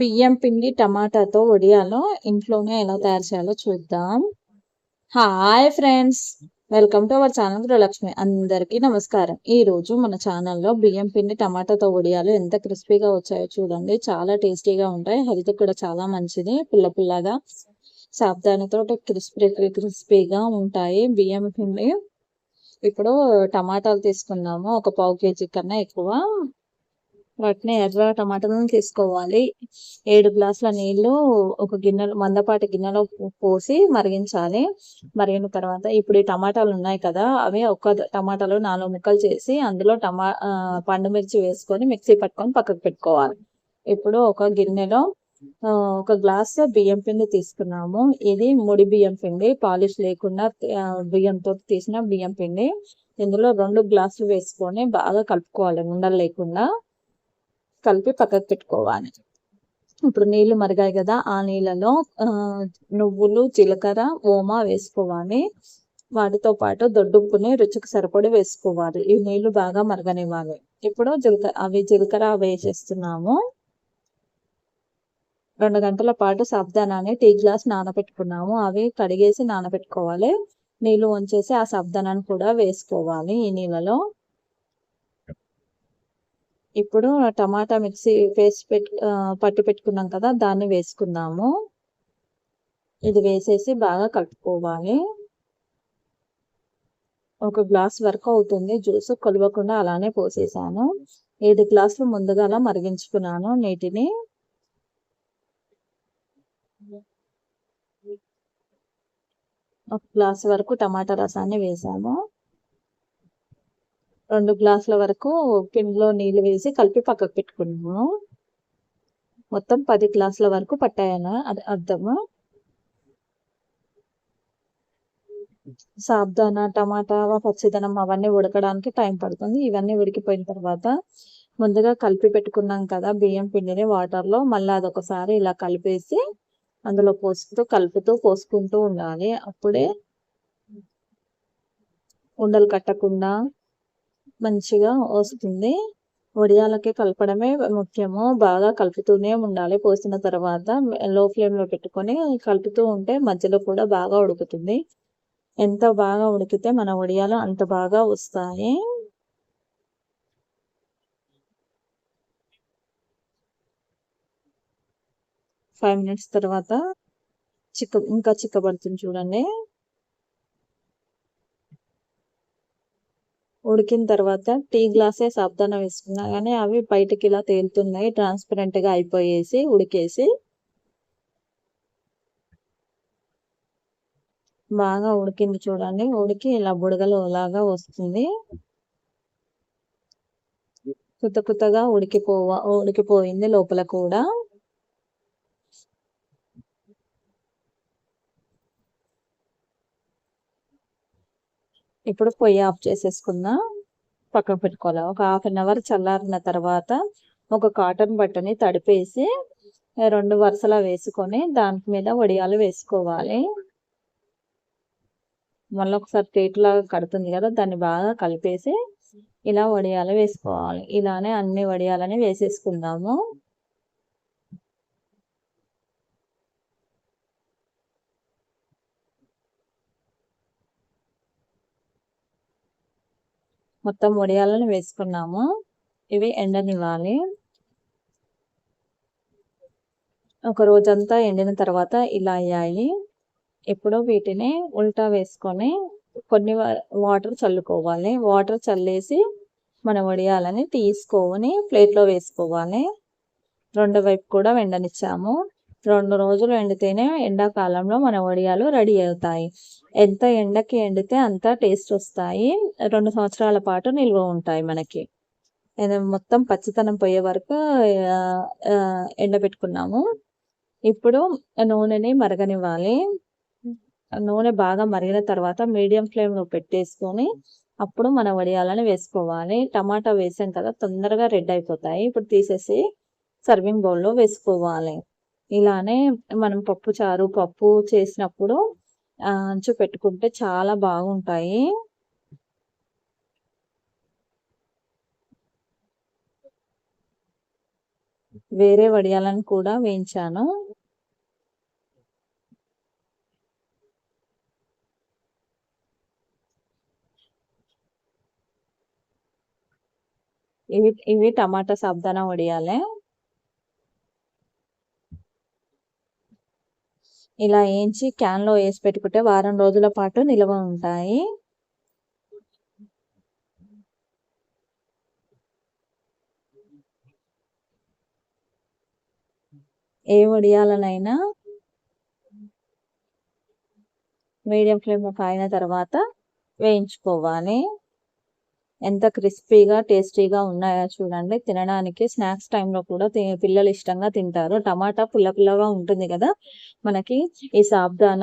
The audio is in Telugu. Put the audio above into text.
బియ్యం పిండి టమాటాతో వడియాలో ఇంట్లోనే ఎలా తయారు చేయాలో చూద్దాం. Hi friends welcome to our channel Gruhalakshmi అందరికీ నమస్కారం. ఈ రోజు మన ఛానల్లో బియ్యం పిండి టమాటాతో వడియాలు ఎంత క్రిస్పీగా వచ్చాయో చూడండి. చాలా టేస్టీగా ఉంటాయి. హెల్త్ కూడా చాలా మంచిది. పుల్ల పుల్లగా సాబ్దానితో క్రిస్పీ క్రిస్పీగా ఉంటాయి బియ్యం పిండి. ఇప్పుడు టమాటాలు తీసుకున్నాము. ఒక పావు కేజీ కన్నా ఎక్కువ. వాటిని ఎర్ర టమాటాలను తీసుకోవాలి. ఏడు గ్లాసుల నీళ్ళు ఒక గిన్నెలో మందపాటి గిన్నెలో పోసి మరిగించాలి. మరిగిన తర్వాత ఇప్పుడు ఈ టమాటాలు ఉన్నాయి కదా అవి ఒక టమాటాలు నాలుగు ముక్కలు చేసి అందులో టమా పండు మిర్చి వేసుకొని మిక్సీ పట్టుకొని పక్కకు పెట్టుకోవాలి. ఇప్పుడు ఒక గిన్నెలో ఒక గ్లాస్ బియ్యం పిండి తీసుకున్నాము. ఇది ముడి బియ్యం పిండి పాలిష్ లేకుండా బియ్యంతో తీసిన బియ్యం పిండి. ఇందులో రెండు గ్లాసులు వేసుకొని బాగా కలుపుకోవాలి ఉండలు లేకుండా. కలిపి పక్కకు పెట్టుకోవాలి. ఇప్పుడు నీళ్ళు మరిగాయి కదా ఆ నీళ్ళలో నువ్వులు జీలకర్ర ఓమా వేసుకోవాలి. వాటితో పాటు దొడ్డుప్పుని రుచికి సరిపడి వేసుకోవాలి. ఈ నీళ్ళు బాగా మరగనివ్వాలి. ఇప్పుడు జీలకర్ర అవి జీలకర్ర వేసేస్తున్నాము. రెండు గంటల పాటు సబ్దానాన్ని టీ గ్లాస్ నానబెట్టుకున్నాము. అవి కడిగేసి నానబెట్టుకోవాలి. నీళ్ళు వంచేసి ఆ సబ్దానాన్ని కూడా వేసుకోవాలి ఈ నీళ్ళలో. ఇప్పుడు టమాటా మిక్సీ పేస్ట్ పెట్టు పట్టు పెట్టుకున్నాం కదా దాన్ని వేసుకుందాము. ఇది వేసేసి బాగా కలుపుకోవాలి. ఒక గ్లాస్ వరకు అవుతుంది జ్యూస్ కొలవకుండా అలానే పోసేసాను. ఏడు గ్లాసులు ముందుగా అలా మరిగించుకున్నాను నీటిని. ఒక గ్లాస్ వరకు టమాటా రసాన్ని వేసాము. రెండు గ్లాసుల వరకు పిండిలో నీళ్ళు వేసి కలిపి పక్కకు పెట్టుకున్నాము. మొత్తం పది గ్లాసుల వరకు పట్టాయన. అర్థము సాబ్దానా టమాటా పచ్చిదనం అవన్నీ ఉడకడానికి టైం పడుతుంది. ఇవన్నీ ఉడికిపోయిన తర్వాత ముందుగా కలిపి పెట్టుకున్నాం కదా బియ్యం పిండిని వాటర్లో. మళ్ళీ అదొకసారి ఇలా కలిపేసి అందులో పోసుకుంటూ కలుపుతూ పోసుకుంటూ ఉండాలి. అప్పుడే ఉండలు కట్టకుండా మంచిగా వస్తుంది. వడియాలకి కలపడమే ముఖ్యము. బాగా కలుపుతూనే ఉండాలి. పోసిన తర్వాత లో ఫ్లేమ్లో పెట్టుకొని కలుపుతూ ఉంటే మధ్యలో కూడా బాగా ఉడుకుతుంది. ఎంత బాగా ఉడికితే మన వడియాలు అంత బాగా వస్తాయి. ఫైవ్ మినిట్స్ తర్వాత చిక్క ఇంకా చిక్కబడుతుంది చూడండి. ఉడికిన తర్వాత టీ గ్లాసే సాబ్దాన వేసుకున్నా కానీ అవి బయటకి ఇలా తేలుతున్నాయి ట్రాన్స్పరెంట్గా అయిపోయేసి ఉడికేసి బాగా ఉడికింది చూడండి. ఉడికి ఇలా బుడగలు లాగా వస్తుంది. కొత్త కొత్తగా ఉడికిపోవ ఉడికిపోయింది లోపల కూడా. ఇప్పుడు పొయ్యి ఆఫ్ చేసేసుకుందాం పక్కన పెట్టుకోవాలి. ఒక హాఫ్ అన్ అవర్ చల్లారిన తర్వాత ఒక కాటన్ బట్టని తడిపేసి రెండు వరుసలా వేసుకొని దాని మీద వడియాలు వేసుకోవాలి. మళ్ళీ ఒకసారి ప్లేట్లాగా కడుతుంది కదా దాన్ని బాగా కలిపేసి ఇలా వడియాలు వేసుకోవాలి. ఇలానే అన్ని వడియాలని వేసేసుకుందాము. మొత్తం వడియాలను వేసుకున్నాము. ఇవి ఎండనివ్వాలి. ఒక రోజంతా ఎండిన తర్వాత ఇలా అయ్యాయి ఇప్పుడు వీటిని ఉల్టా వేసుకొని కొన్ని వాటర్ చల్లుకోవాలి. వాటర్ చల్లేసి మన వడియాలని తీసుకొని ప్లేట్లో వేసుకోవాలి. రెండు వైపు కూడా వెండనిచ్చాము. రెండు రోజులు ఎండితేనే ఎండాకాలంలో మన వడియాలు రెడీ అవుతాయి. ఎంత ఎండకి ఎండితే అంత టేస్ట్ వస్తాయి. రెండు సంవత్సరాల పాటు నిల్వ ఉంటాయి మనకి. మొత్తం పచ్చితనం పోయే వరకు ఎండబెట్టుకున్నాము. ఇప్పుడు నూనెని మరగనివ్వాలి. నూనె బాగా మరిగిన తర్వాత మీడియం ఫ్లేమ్లో పెట్టేసుకొని అప్పుడు మన వడియాలని వేసుకోవాలి. టమాటా వేసాం కదా తొందరగా రెడ్ అయిపోతాయి. ఇప్పుడు తీసేసి సర్వింగ్ బౌల్లో వేసుకోవాలి. ఇలానే మనం పప్పు చారు పప్పు చేసినప్పుడు అంచు పెట్టుకుంటే చాలా బాగుంటాయి. వేరే వడియాలను కూడా వేయించాను. ఇవి ఇవి టమాటా సాబ్దానా వడియాలే. ఇలా వేయించి క్యాన్లో వేసి పెట్టుకుంటే వారం రోజుల పాటు నిల్వ ఉంటాయి. ఏ వడియాలనైనా మీడియం ఫ్లేమ్లో కాయిన తర్వాత వేయించుకోవాలి. ఎంత క్రిస్పీగా టేస్టీగా ఉన్నాయో చూడండి. తినడానికి స్నాక్స్ టైంలో కూడా పిల్లలు ఇష్టంగా తింటారు. టమాటా పుల్ల పుల్లగా ఉంటుంది కదా. మనకి ఈ సాబ్దానా